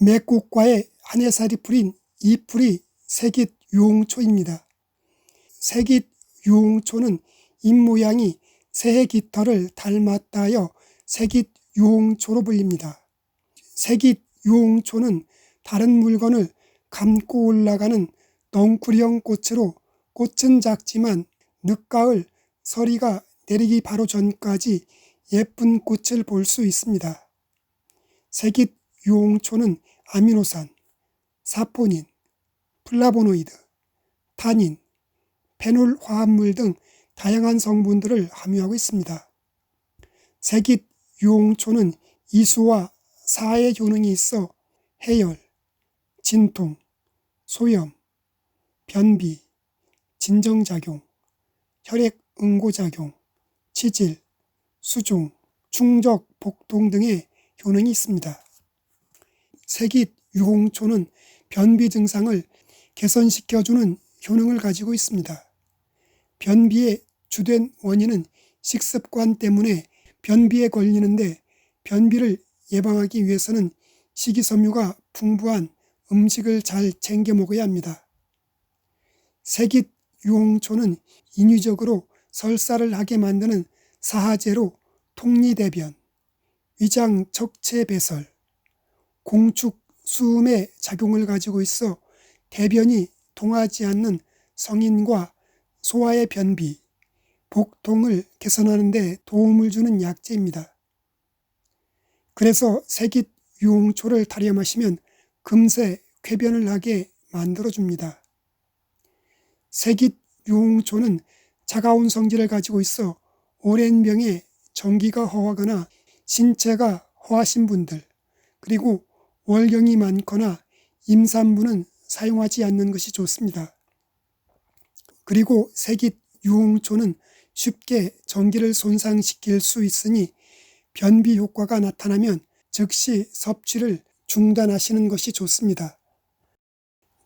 맥국과의 한 해살이 풀인 이 풀이 색잇 유홍초입니다. 색잇 유홍초는 잎모양이 새의 깃털을 닮았다 하여 색잇 유홍초로 불립니다. 색잇 유홍초는 다른 물건을 감고 올라가는 넝쿨형 꽃으로 꽃은 작지만 늦가을 서리가 내리기 바로 전까지 예쁜 꽃을 볼 수 있습니다. 색잇 유홍초는 아미노산, 사포닌, 플라보노이드, 타닌, 페놀 화합물 등 다양한 성분들을 함유하고 있습니다. 색잇 유홍초는 이수와 사의 효능이 있어 해열, 진통, 소염, 변비, 진정작용, 혈액 응고작용, 치질, 수종, 충적, 복통 등의 효능이 있습니다. 색잇 유홍초는 변비 증상을 개선시켜주는 효능을 가지고 있습니다. 변비의 주된 원인은 식습관 때문에 변비에 걸리는데 변비를 예방하기 위해서는 식이섬유가 풍부한 음식을 잘 챙겨 먹어야 합니다. 색잇 유홍초는 인위적으로 설사를 하게 만드는 사하제로 통리대변, 위장 척체 배설, 공축 수음의 작용을 가지고 있어 대변이 통하지 않는 성인과 소아의 변비, 복통을 개선하는 데 도움을 주는 약재입니다. 그래서 색잇 유홍초를 다려 마시면 금세 쾌변을 하게 만들어줍니다. 색잇 유홍초는 차가운 성질을 가지고 있어 오랜 병에 전기가 허하거나 신체가 허하신 분들, 그리고 월경이 많거나 임산부는 사용하지 않는 것이 좋습니다. 그리고 색잇 유홍초는 쉽게 전기를 손상시킬 수 있으니 변비 효과가 나타나면 즉시 섭취를 중단하시는 것이 좋습니다.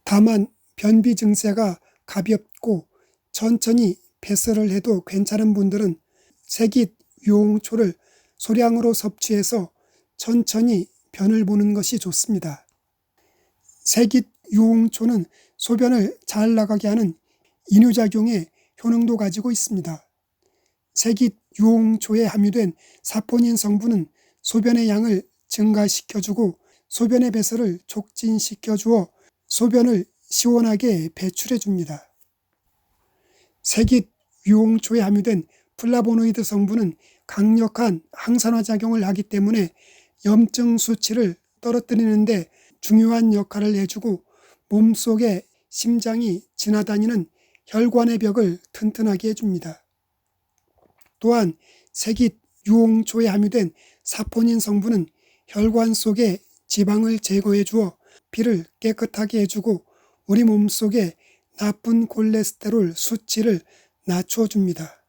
다만 변비 증세가 가볍고 천천히 배설을 해도 괜찮은 분들은 색잇 유홍초를 소량으로 섭취해서 천천히 변을 보는 것이 좋습니다. 색잇 유홍초는 소변을 잘 나가게 하는 이뇨작용의 효능도 가지고 있습니다. 색잇 유홍초에 함유된 사포닌 성분은 소변의 양을 증가시켜주고 소변의 배설을 촉진시켜 주어 소변을 시원하게 배출해 줍니다. 색잇 유홍초에 함유된 플라보노이드 성분은 강력한 항산화 작용을 하기 때문에 염증 수치를 떨어뜨리는데 중요한 역할을 해주고 몸속에 심장이 지나다니는 혈관의 벽을 튼튼하게 해줍니다. 또한 색잇 유홍초에 함유된 사포닌 성분은 혈관 속의 지방을 제거해 주어 피를 깨끗하게 해주고 우리 몸 속에 나쁜 콜레스테롤 수치를 낮춰 줍니다.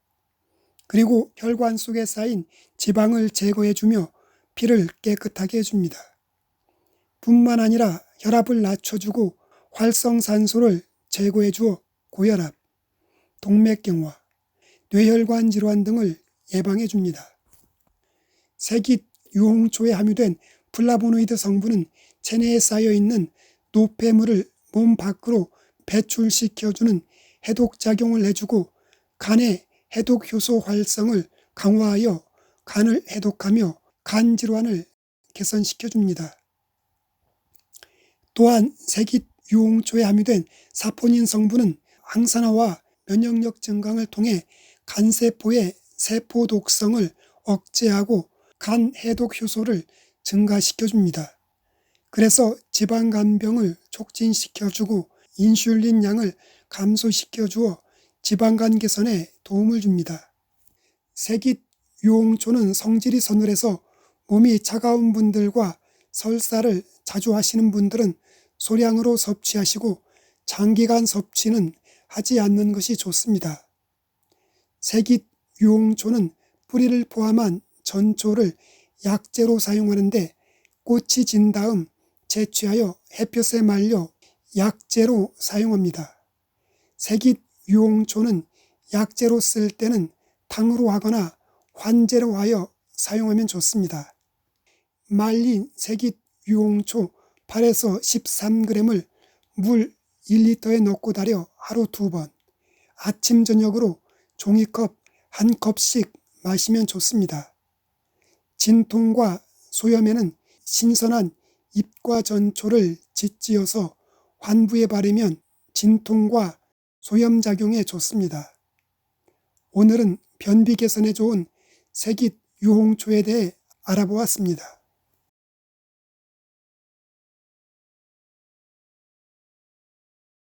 그리고 혈관 속에 쌓인 지방을 제거해 주며 피를 깨끗하게 해줍니다. 뿐만 아니라 혈압을 낮춰주고 활성산소를 제거해 주어 고혈압, 동맥경화, 뇌혈관 질환 등을 예방해 줍니다. 색잇 유홍초에 함유된 플라보노이드 성분은 체내에 쌓여 있는 노폐물을 몸 밖으로 배출시켜주는 해독작용을 해주고 간의 해독효소 활성을 강화하여 간을 해독하며 간 질환을 개선시켜 줍니다. 또한 색잇 유홍초에 함유된 사포닌 성분은 항산화와 면역력 증강을 통해 간세포의 세포 독성을 억제하고 간 해독 효소를 증가시켜 줍니다. 그래서 지방간병을 촉진시켜 주고 인슐린 양을 감소시켜 주어 지방간 개선에 도움을 줍니다. 색잇 유홍초는 성질이 서늘해서 몸이 차가운 분들과 설사를 자주 하시는 분들은 소량으로 섭취하시고 장기간 섭취는 하지 않는 것이 좋습니다. 색잇 유홍초는 뿌리를 포함한 전초를 약재로 사용하는데 꽃이 진 다음 채취하여 햇볕에 말려 약재로 사용합니다. 색잇 유홍초는 약재로 쓸 때는 탕으로 하거나 환재로 하여 사용하면 좋습니다. 말린 색잇 유홍초 8에서 13g을 물 1리터에 넣고 달여 하루 두 번, 아침 저녁으로 종이컵 한 컵씩 마시면 좋습니다. 진통과 소염에는 신선한 잎과 전초를 짓지어서 환부에 바르면 진통과 소염 작용에 좋습니다. 오늘은 변비 개선에 좋은 색잇 유홍초에 대해 알아보았습니다.